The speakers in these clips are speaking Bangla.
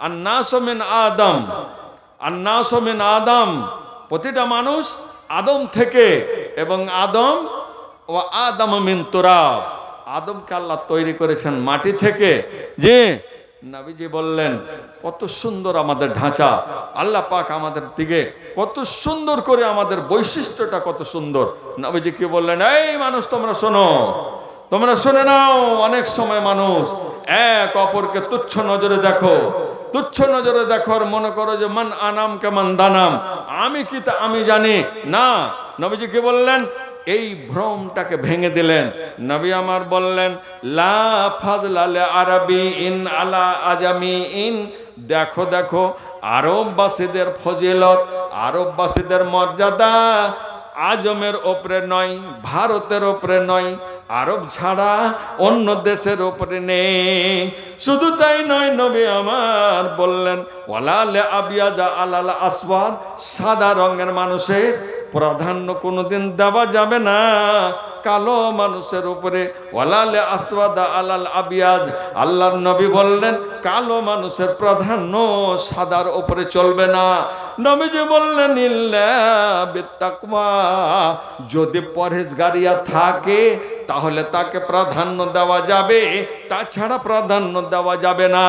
আর নাসমিন আদম। আর নাসমিন আদম। প্রতিটা মানুষ আদম থেকে এবং আদম ও আদম মিন তুরাব। আদমকে আল্লাহ তৈরি করেছেন মাটি থেকে। যে নবীজি বললেন, কত সুন্দর আমাদের ঢাঁচা। আল্লাহ পাক আমাদের দিকে কত সুন্দর করে আমাদের বৈশিষ্ট্যটা কত সুন্দর। নবীজি কি বললেন, এই মানুষ, তোমরা শোনো। তোমরা শুনে নাও, অনেক সময় মানুষ এক অপরকে তুচ্ছ নজরে দেখো। তুচ্ছ নজরে দেখো মনে করো যে মান আনাম কেমন দানাম। আমি কি তা আমি জানি? না। নবীজি কি বললেন? এই ভ্রমটাকে ভেঙে দিলেন। নবী আমার বললেন, লা ফাদলালে আরবি ইন আলা আজামি ইন দেখো দেখো, আরববাসীদের ফজিলত, আরববাসীদের মর্যাদা আজমের ওপরে নয়, ভারতের ওপরে নয় আরব ছাড়া অন্য দেশের ওপরে নেই। শুধু তাই নয় নবী আমার বললেন ওয়ালালে আবিয়াজা আলাল আসওয়াদ সাদা রঙের মানুষের প্রাধান্য কোনোদিন দেওয়া যাবে না। কালো মানুষের উপরে ওয়ালালে আসওয়াদা আলাল আবিয়াজ আল্লাহর নবী বললেন, কালো মানুষের প্রাধান্য সাদার উপরে চলবে না। নবীজি বললেন যদি পরহেজগারিয়া থাকে, তাহলে তাকে প্রাধান্য দেওয়া যাবে। তাছাড়া প্রাধান্য দেওয়া যাবে না।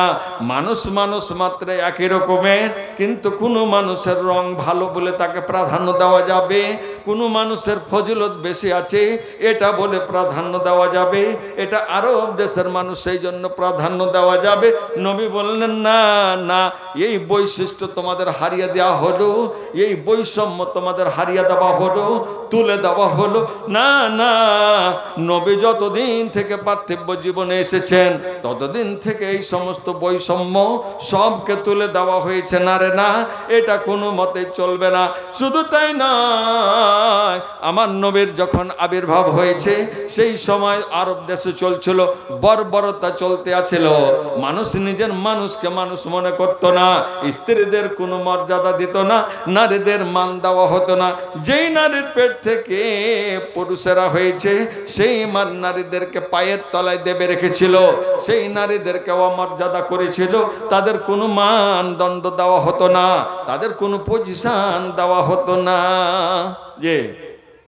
মানুষ মানুষ মাত্র একই রকমের, কিন্তু কোনো মানুষের রং ভালো বলে তাকে প্রাধান্য দেওয়া যাবে। কোনো মানুষের ফজিলত বেশি আছে, এটা বলে প্রাধান্য দেওয়া যাবে। এটা আরব দেশের মানুষ সেই জন্য প্রাধান্য দেওয়া যাবে। নবী বললেন, না না, এই বৈশিষ্ট্য তোমাদের হারিয়ে দেওয়া হলো, এই বৈষম্য তোমাদের হারিয়ে দেওয়া হলো, তুলে দেওয়া হলো। না না, নবী যতদিন থেকে পার্থিব্য জীবনে এসেছেন, ততদিন থেকে এই সমস্ত বৈষম্য সবকে তুলে দেওয়া হয়েছে। না রে, না, এটা কোনো মতে চলবে না। শুধু তাই নয়, আমার নবীর যখন আবির্ভাব হয়েছে, সেই সময় আরব দেশে চলছিল, বর্বরতা চলতে আছিল। মানুষ নিজের মানুষকে মানুষ মনে করতো না, স্ত্রীদের কোনো মর্যাদা দিত না, নারীদের মান দেওয়া হতো না। যেই নারীর পেট থেকে পুরুষেরা হয়েছে, সেই মান নারীদেরকে পায়ের তলায় দেবে রেখেছিল। সেই নারীদেরকে অমর্যাদা করেছিল। তাদের কোনো মানদণ্ড দেওয়া হতো না। তাদের কোনো পজিশান দেওয়া হতো না। যে